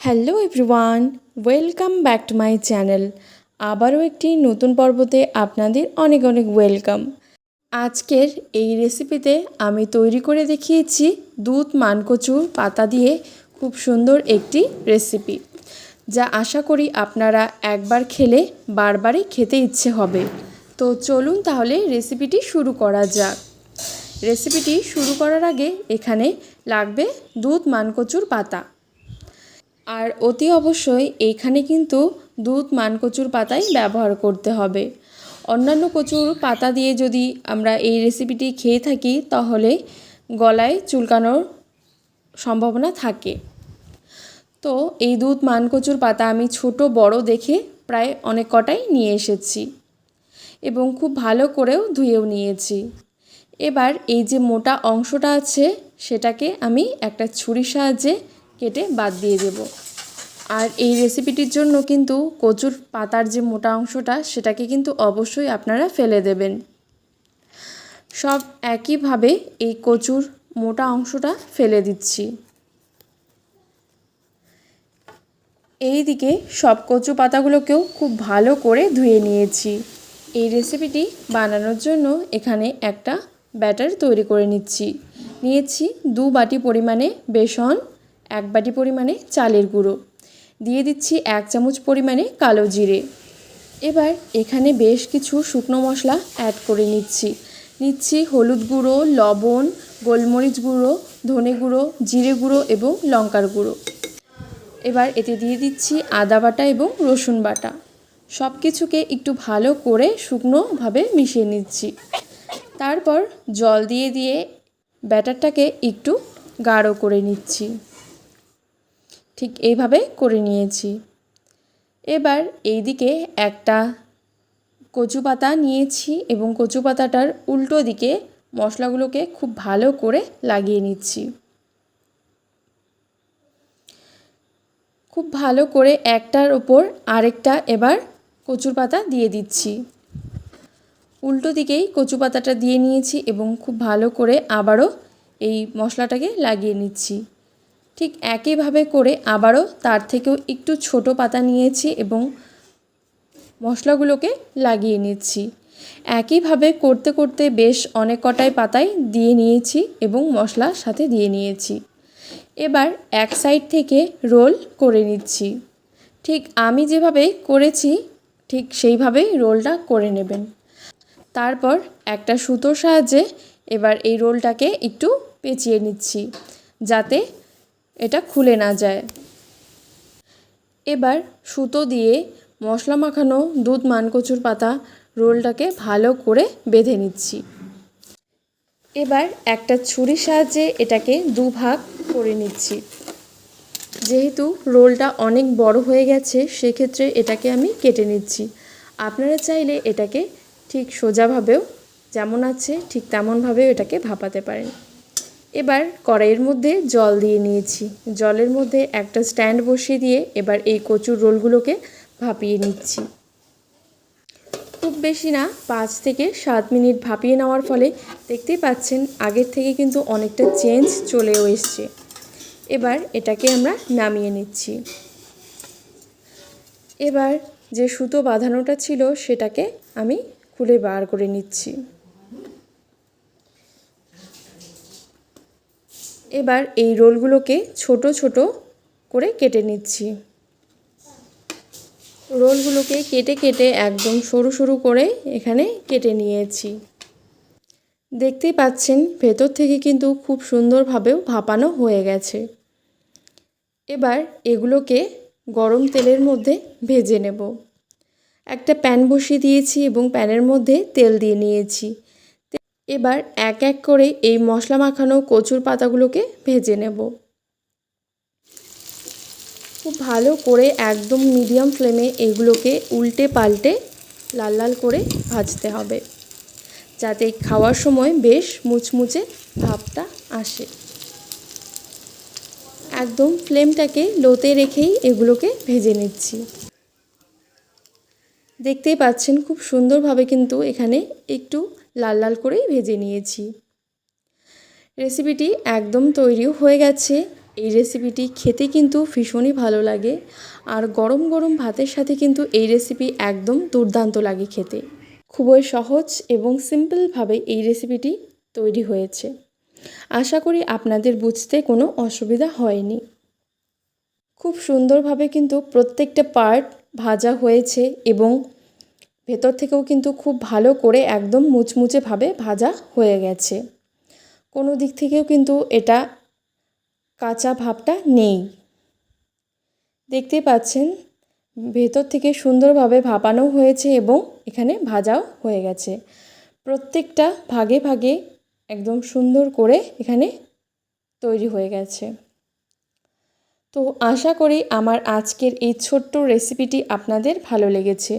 Hello everyone welcome back to my channel আবারও একটি নতুন পর্বতে আপনাদের অনেক অনেক ওয়েলকাম আজকের এই রেসিপিতে আমি তৈরি করে দেখিয়েছি দুধ মানকচুর পাতা দিয়ে খুব সুন্দর একটি রেসিপি যা আশা করি আপনারা একবার খেলে বারবারই খেতে ইচ্ছে হবে। তো চলুন তাহলে রেসিপিটি শুরু করা যাক। রেসিপিটি শুরু করার আগে এখানে লাগবে দুধ মানকচুর পাতা। আর অতি অবশ্যই এইখানে কিন্তু দুধ মানকচুর পাতাই ব্যবহার করতে হবে। অন্যান্য কচুর পাতা দিয়ে যদি আমরা এই রেসিপিটি খেয়ে থাকি, তাহলে গলায় চুলকানোর সম্ভাবনা থাকে। তো এই দুধ মানকচুর পাতা আমি ছোট, বড় দেখে প্রায় অনেক কটাই নিয়ে এসেছি এবং খুব ভালো করেও ধুয়েও নিয়েছি। এবার এই যে মোটা অংশটা আছে, সেটাকে আমি একটা ছুরির সাহায্যে কেটে বাদ দিয়ে দেব। আর এই রেসিপিটির জন্য কিন্তু কচুর পাতার যে মোটা অংশটা, সেটাকে কিন্তু অবশ্যই আপনারা ফেলে দেবেন। সব একইভাবে এই কচুর মোটা অংশটা ফেলে দিচ্ছি। এই দিকে সব কচু পাতাগুলোকেও খুব ভালো করে ধুয়ে নিয়েছি। এই রেসিপিটি বানানোর জন্য এখানে একটা ব্যাটার তৈরি করে নিচ্ছি। নিয়েছি দু বাটি পরিমাণে বেসন এক বাটি পরিমাণে চালের গুঁড়ো। দিয়ে দিচ্ছি এক চামচ পরিমাণে কালো জিরে। এবার এখানে বেশ কিছু শুকনো মশলা অ্যাড করে নিচ্ছি। নিচ্ছি হলুদ গুঁড়ো, লবণ, গোলমরিচ গুঁড়ো, ধনে গুঁড়ো, জিরে গুঁড়ো এবং লঙ্কার গুঁড়ো। এবার এতে দিয়ে দিচ্ছি আদা বাটা এবং রসুন বাটা। সব কিছুকে একটু ভালো করে শুকনোভাবে মিশিয়ে নিচ্ছি। তারপর জল দিয়ে দিয়ে ব্যাটারটাকে একটু গাঢ় করে নিচ্ছি। ঠিক এইভাবে করে নিয়েছি। এবার এইদিকে একটা কচু পাতা নিয়েছি এবং কচু পাতাটার উল্টো দিকে মশলাগুলোকে খুব ভালো করে লাগিয়ে নিচ্ছি। খুব ভালো করে একটার ওপর আরেকটা এবার কচুর পাতা দিয়ে দিচ্ছি। উল্টো দিকেই কচু পাতাটা দিয়ে নিয়েছি এবং খুব ভালো করে আবারও এই মশলাটাকে লাগিয়ে নিচ্ছি। ঠিক একইভাবে করে আবারও তার থেকেও একটু ছোট পাতা নিয়েছি এবং মশলাগুলোকে লাগিয়ে নিচ্ছি। একইভাবে করতে করতে বেশ অনেক কটাই পাতায় দিয়ে নিয়েছি এবং মশলার সাথে দিয়ে নিয়েছি। এবার এক সাইড থেকে রোল করে নিচ্ছি। ঠিক আমি যেভাবে করেছি, ঠিক সেইভাবেই রোলটা করে নেবেন। তারপর একটা সুতোর সাহায্যে এবার এই রোলটাকে একটু পেঁচিয়ে নিচ্ছি, যাতে এটা খুলে না যায়। এবার সুতো দিয়ে মশলা মাখানো দুধ মানকচুর পাতা রোলটাকে ভালো করে বেঁধে নিচ্ছি। এবার একটা ছুরির সাহায্যে এটাকে দুভাগ করে নিচ্ছি। যেহেতু রোলটা অনেক বড় হয়ে গেছে, সেক্ষেত্রে এটাকে আমি কেটে নিচ্ছি। আপনারা চাইলে এটাকে ঠিক সোজাভাবেও যেমন আছে ঠিক তেমনভাবেও এটাকে ভাপাতে পারেন। এবার কড়াইয়ের মধ্যে জল দিয়ে নিয়েছি। জলের মধ্যে একটা স্ট্যান্ড বসিয়ে দিয়ে এবার এই কচুর রোলগুলোকে ভাপিয়ে নিচ্ছি। খুব বেশি না, পাঁচ থেকে সাত মিনিট ভাপিয়ে নেওয়ার ফলে দেখতেই পাচ্ছেন আগের থেকে কিন্তু অনেকটা চেঞ্জ চলেও এসছে। এবার এটাকে আমরা নামিয়ে নিচ্ছি। এবার যে সুতো বাঁধানোটা ছিল সেটাকে আমি খুলে বার করে নিচ্ছি। এবার এই রোলগুলোকে ছোট ছোট করে কেটে নিচ্ছি। রোলগুলোকে কেটে কেটে একদম সরু সরু করে এখানে কেটে নিয়েছি। দেখতেই পাচ্ছেন, ভেতর থেকে কিন্তু খুব সুন্দরভাবেও ভাপানো হয়ে গেছে। এবার এগুলোকে গরম তেলের মধ্যে ভেজে নেব। একটা প্যান বসিয়ে দিয়েছি এবং প্যানের মধ্যে তেল দিয়ে নিয়েছি। এবার এক এক করে এই মশলা মাখানো কচুর পাতাগুলোকে ভেজে নেব। খুব ভালো করে একদম মিডিয়াম ফ্লেমে এগুলোকে উল্টে পাল্টে লাল লাল করে ভাজতে হবে, যাতে খাওয়ার সময় বেশ মুচমুচে ভাবটা আসে। একদম ফ্লেমটাকে লোতে রেখেই এগুলোকে ভেজে নিচ্ছি। দেখতেই পাচ্ছেন খুব সুন্দরভাবে কিন্তু এখানে একটু লাল লাল করেই ভেজে নিয়েছি। রেসিপিটি একদম তৈরিও হয়ে গেছে। এই রেসিপিটি খেতে কিন্তু ভীষণই ভালো লাগে। আর গরম গরম ভাতের সাথে কিন্তু এই রেসিপি একদম দুর্দান্ত লাগে খেতে। খুবই সহজ এবং সিম্পলভাবে এই রেসিপিটি তৈরি হয়েছে। আশা করি আপনাদের বুঝতে কোনো অসুবিধা হয়নি। খুব সুন্দরভাবে কিন্তু প্রত্যেকটা পার্ট ভাজা হয়েছে এবং ভেতর থেকেও কিন্তু খুব ভালো করে একদম মুচমুচেভাবে ভাজা হয়ে গেছে। কোনো দিক থেকেও কিন্তু এটা কাঁচা ভাবটা নেই। দেখতে পাচ্ছেন, ভেতর থেকে সুন্দরভাবে ভাপানো হয়েছে এবং এখানে ভাজাও হয়ে গেছে। প্রত্যেকটা ভাগে ভাগে একদম সুন্দর করে এখানে তৈরি হয়ে গেছে। তো আশা করি আমার আজকের এই ছোট্ট রেসিপিটি আপনাদের ভালো লেগেছে।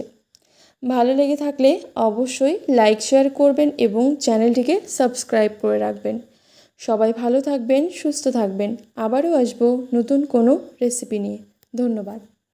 ভালো লেগে থাকলে অবশ্যই লাইক, শেয়ার করবেন এবং চ্যানেলটিকে সাবস্ক্রাইব করে রাখবেন। সবাই ভালো থাকবেন, সুস্থ থাকবেন। আবারও আসব নতুন কোনো রেসিপি নিয়ে। ধন্যবাদ।